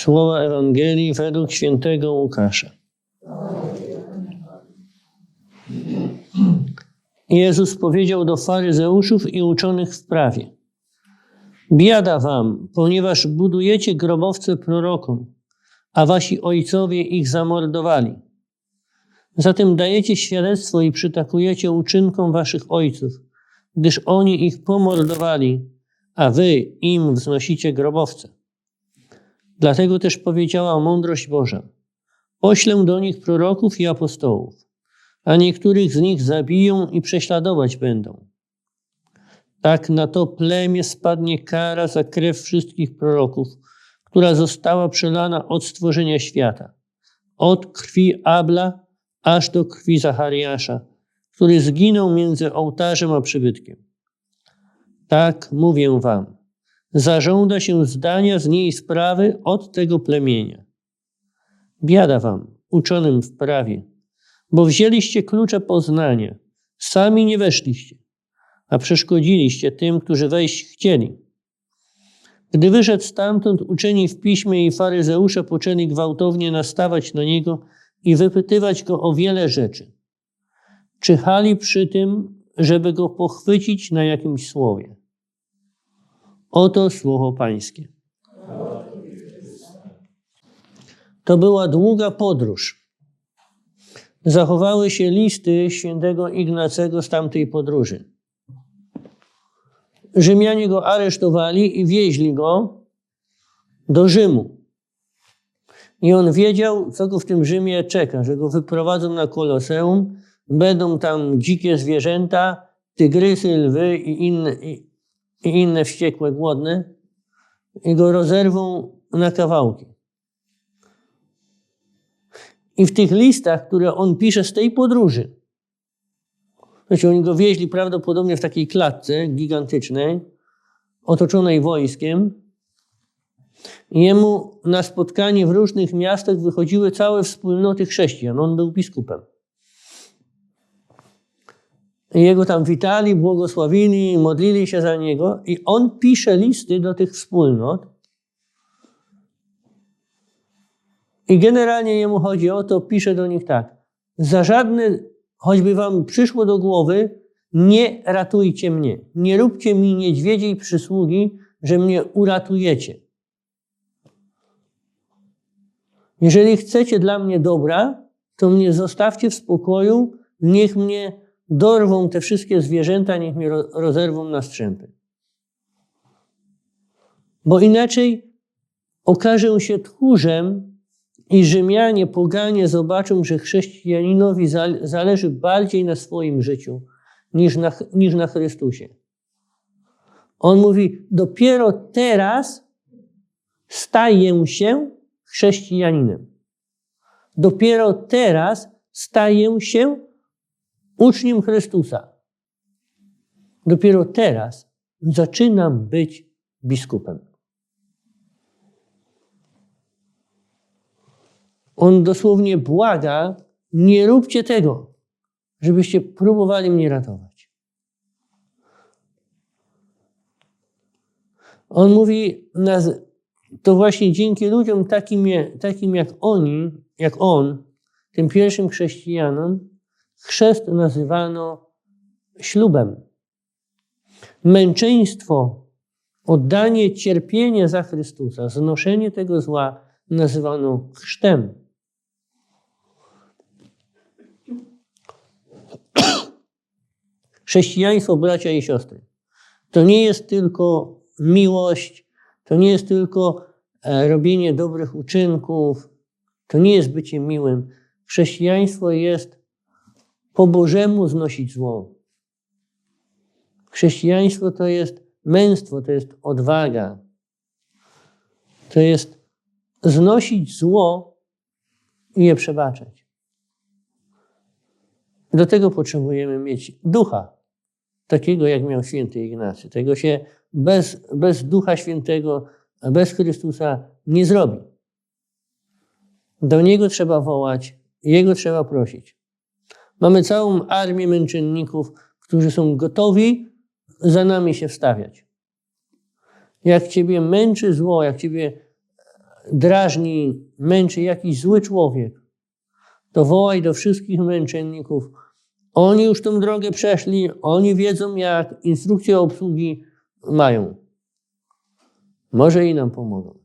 Słowa Ewangelii według świętego Łukasza. Jezus powiedział do faryzeuszów i uczonych w prawie: Biada wam, ponieważ budujecie grobowce prorokom, a wasi ojcowie ich zamordowali. Zatem dajecie świadectwo i przytakujecie uczynkom waszych ojców, gdyż oni ich pomordowali, a wy im wznosicie grobowce. Dlatego też powiedziała mądrość Boża: Poślę do nich proroków i apostołów, a niektórych z nich zabiją i prześladować będą. Tak na to plemię spadnie kara za krew wszystkich proroków, która została przelana od stworzenia świata, od krwi Abla aż do krwi Zachariasza, który zginął między ołtarzem a przybytkiem. Tak mówię wam, zażąda się zdania z niej sprawy od tego plemienia. Biada wam, uczonym w prawie, bo wzięliście klucze poznania, sami nie weszliście, a przeszkodziliście tym, którzy wejść chcieli. Gdy wyszedł stamtąd, uczeni w piśmie i faryzeusze poczęli gwałtownie nastawać na niego i wypytywać go o wiele rzeczy. Czyhali przy tym, żeby go pochwycić na jakimś słowie. Oto słowo Pańskie. To była długa podróż. Zachowały się listy świętego Ignacego z tamtej podróży. Rzymianie go aresztowali i wieźli go do Rzymu. I on wiedział, co go w tym Rzymie czeka, że go wyprowadzą na koloseum, będą tam dzikie zwierzęta, tygrysy, lwy i inne, i, inne wściekłe, głodne, i go rozerwą na kawałki. I w tych listach, które on pisze z tej podróży, znaczy oni go wieźli prawdopodobnie w takiej klatce gigantycznej, otoczonej wojskiem. Jemu na spotkanie w różnych miastach wychodziły całe wspólnoty chrześcijan. On był biskupem. Jego tam witali, błogosławili, modlili się za niego. I on pisze listy do tych wspólnot. I generalnie jemu chodzi o to, pisze do nich tak. Za żadne choćby wam przyszło do głowy, nie ratujcie mnie. Nie róbcie mi niedźwiedziej przysługi, że mnie uratujecie. Jeżeli chcecie dla mnie dobra, to mnie zostawcie w spokoju, niech mnie dorwą te wszystkie zwierzęta, niech mnie rozerwą na strzępy. Bo inaczej okażę się tchórzem i Rzymianie, poganie zobaczą, że chrześcijaninowi zależy bardziej na swoim życiu niż na, niż na Chrystusie. On mówi, dopiero teraz staję się chrześcijaninem. Dopiero teraz staję się uczniem Chrystusa. Dopiero teraz zaczynam być biskupem. On dosłownie błaga, nie róbcie tego, żebyście próbowali mnie ratować. On mówi, to właśnie dzięki ludziom takim, takim jak oni, jak on, tym pierwszym chrześcijanom, chrzest nazywano ślubem. Męczeństwo, oddanie cierpienia za Chrystusa, znoszenie tego zła nazywano chrztem. Chrześcijaństwo, bracia i siostry, to nie jest tylko miłość, to nie jest tylko e, robienie dobrych uczynków, to nie jest bycie miłym. Chrześcijaństwo jest po Bożemu znosić zło. Chrześcijaństwo to jest męstwo, to jest odwaga. To jest znosić zło i je przebaczać. Do tego potrzebujemy mieć ducha, takiego jak miał święty Ignacy. Tego się bez, bez Ducha Świętego, bez Chrystusa nie zrobi. Do Niego trzeba wołać, Jego trzeba prosić. Mamy całą armię męczenników, którzy są gotowi za nami się wstawiać. Jak Ciebie męczy zło, jak Ciebie drażni, męczy jakiś zły człowiek, to wołaj do wszystkich męczenników. Oni już tą drogę przeszli, oni wiedzą, jak instrukcje obsługi mają. Może i nam pomogą.